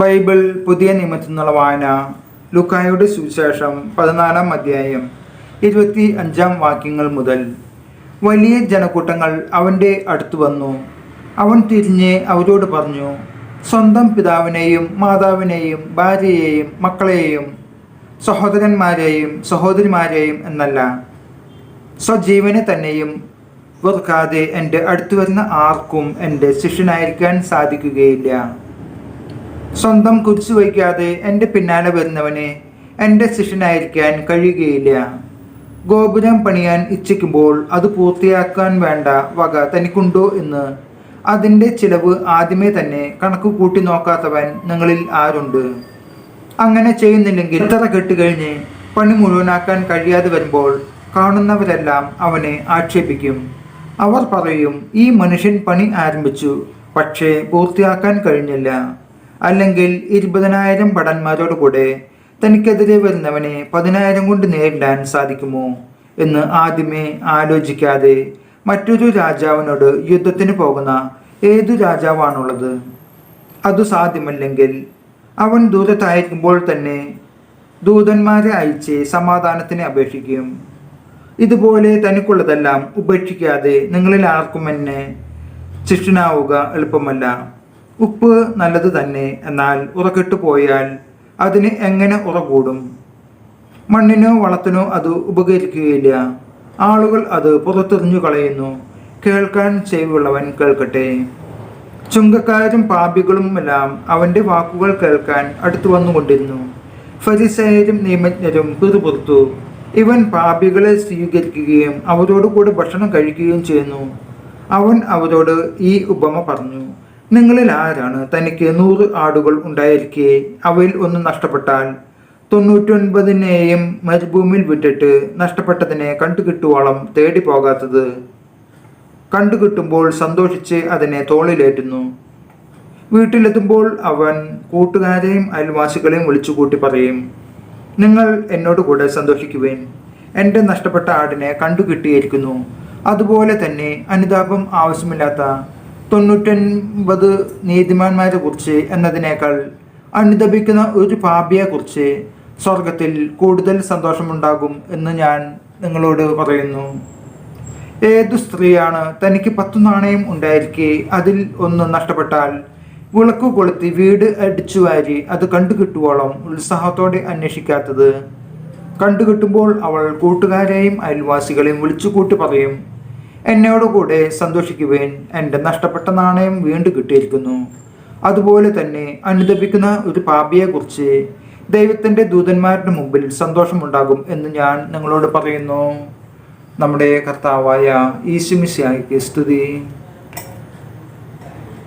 Bible പുതിയ നിയമത്തിൽ നിന്നുള്ള വായന ലുക്കായുടെ സുവിശേഷം പതിനാലാം അധ്യായം ഇരുപത്തി അഞ്ചാം വാക്യങ്ങൾ മുതൽ. വലിയ ജനക്കൂട്ടങ്ങൾ അവന്റെ അടുത്ത് വന്നു. അവൻ തിരിഞ്ഞ് അവരോട് പറഞ്ഞു സ്വന്തം പിതാവിനെയും മാതാവിനെയും ഭാര്യയെയും മക്കളെയും സഹോദരന്മാരെയും സഹോദരിമാരെയും എന്നല്ല സ്വജീവനെ തന്നെയും വെറുക്കാതെ എന്റെ അടുത്തു വരുന്ന ആർക്കും എന്റെ ശിഷ്യനായിരിക്കാൻ സാധിക്കുകയില്ല. സ്വന്തം കുരിശു വയ്ക്കാതെ എന്റെ പിന്നാലെ വരുന്നവനെ എന്റെ ശിഷ്യനായിരിക്കാൻ കഴിയുകയില്ല. ഗോപുരം പണിയാൻ ഇച്ഛിക്കുമ്പോൾ അത് പൂർത്തിയാക്കാൻ വേണ്ട വക തനിക്കുണ്ടോ എന്ന്. അതിന്റെ ചിലവ് ആദ്യമേ തന്നെ കണക്ക് കൂട്ടി നോക്കാത്തവൻ നിങ്ങളിൽ ആരുണ്ട്? അങ്ങനെ ചെയ്യുന്നില്ലെങ്കിൽ ഇത്ര കെട്ടുകഴിഞ്ഞ് പണി മുഴുവനാക്കാൻ കഴിയാതെ വരുമ്പോൾ കാണുന്നവരെല്ലാം അവനെ ആക്ഷേപിക്കും. അവർ പറയും ഈ മനുഷ്യൻ പണി ആരംഭിച്ചു പക്ഷേ പൂർത്തിയാക്കാൻ കഴിഞ്ഞില്ല. അല്ലെങ്കിൽ ഇരുപതിനായിരം ഭടന്മാരോട് കൂടെ തനിക്കെതിരെ വരുന്നവനെ പതിനായിരം കൊണ്ട് നേരിടാൻ സാധിക്കുമോ എന്ന് ആദ്യമേ ആലോചിക്കാതെ മറ്റൊരു രാജാവിനോട് യുദ്ധത്തിന് പോകുന്ന ഏതു രാജാവാണുള്ളത്? അതു സാധ്യമല്ലെങ്കിൽ അവൻ ദൂരത്തായിരിക്കുമ്പോൾ തന്നെ ദൂതന്മാരെ അയച്ച് സമാധാനത്തിന് അപേക്ഷിക്കും. ഇതുപോലെ തനിക്കുള്ളതെല്ലാം ഉപേക്ഷിക്കാതെ നിങ്ങളിൽ ആർക്കും എന്നെ ശിക്ഷനാവുക എളുപ്പമല്ല. ഉപ്പ് നല്ലത് തന്നെ എന്നാൽ ഉറക്കിട്ട് പോയാൽ അതിന് എങ്ങനെ ഉറകൂടും മണ്ണിനോ വളത്തിനോ അത് ഉപകരിക്കുകയില്ല. ആളുകൾ അത് പുറത്തെറിഞ്ഞു കളയുന്നു. കേൾക്കാൻ ചെവിയുള്ളവൻ കേൾക്കട്ടെ. ചുങ്കക്കാരും പാപികളുമെല്ലാം അവന്റെ വാക്കുകൾ കേൾക്കാൻ അടുത്തു വന്നുകൊണ്ടിരുന്നു. ഫരിസയരും നിയമജ്ഞരും പിറുപുറത്തു. ഇവൻ പാപികളെ സ്വീകരിക്കുകയും അവരോട് കൂടെ ഭക്ഷണം കഴിക്കുകയും ചെയ്യുന്നു. അവൻ അവരോട് ഈ ഉപമ പറഞ്ഞു. നിങ്ങളിൽ ആരാണ് തനിക്ക് നൂറ് ആടുകൾ ഉണ്ടായിരിക്കെ? അവയിൽ ഒന്ന് നഷ്ടപ്പെട്ടാൽ തൊണ്ണൂറ്റൊൻപതിനെയും മരുഭൂമിയിൽ വിട്ടിട്ട് നഷ്ടപ്പെട്ടതിനെ കണ്ടുകിട്ടുവോളം തേടി പോകാത്തത്. കണ്ടുകിട്ടുമ്പോൾ സന്തോഷിച്ച് അതിനെ തോളിലേറ്റുന്നു. വീട്ടിലെത്തുമ്പോൾ അവൻ കൂട്ടുകാരെയും അയൽവാസികളെയും വിളിച്ചുകൂട്ടി പറയും നിങ്ങൾ എന്നോട് കൂടെ സന്തോഷിക്കുവേൻ. എന്റെ നഷ്ടപ്പെട്ട ആടിനെ കണ്ടുകിട്ടിയിരിക്കുന്നു. അതുപോലെ തന്നെ അനുതാപം ആവശ്യമില്ലാത്ത തൊണ്ണൂറ്റൊൻപത് നീതിമാന്മാരെ കുറിച്ച് എന്നതിനേക്കാൾ അനുദപിക്കുന്ന ഒരു പാപിയെക്കുറിച്ച് സ്വർഗത്തിൽ കൂടുതൽ സന്തോഷമുണ്ടാകും എന്ന് ഞാൻ നിങ്ങളോട് പറയുന്നു. ഏതു സ്ത്രീയാണ് തനിക്ക് പത്തു നാണയം ഉണ്ടായിരിക്കെ അതിൽ ഒന്ന് നഷ്ടപ്പെട്ടാൽ വിളക്ക് കൊളുത്തി വീട് അടിച്ചു വാരി അത് കണ്ടുകിട്ടുവോളം ഉത്സാഹത്തോടെ അന്വേഷിക്കാത്തത്. കണ്ടുകിട്ടുമ്പോൾ അവൾ കൂട്ടുകാരെയും അയൽവാസികളെയും വിളിച്ചുകൂട്ടി പറയും എന്നോടുകൂടെ സന്തോഷിക്കുവേൻ എന്റെ നഷ്ടപ്പെട്ട നാണയം വീണ്ടും കിട്ടിയിരിക്കുന്നു. അതുപോലെ തന്നെ അനുദപിക്കുന്ന ഒരു പാപിയെക്കുറിച്ച് ദൈവത്തിന്റെ ദൂതന്മാരുടെ മുമ്പിൽ സന്തോഷമുണ്ടാകും എന്ന് ഞാൻ നിങ്ങളോട് പറയുന്നു. നമ്മുടെ കർത്താവായ ഈശുമിശിയായിക്ക് സ്തുതി.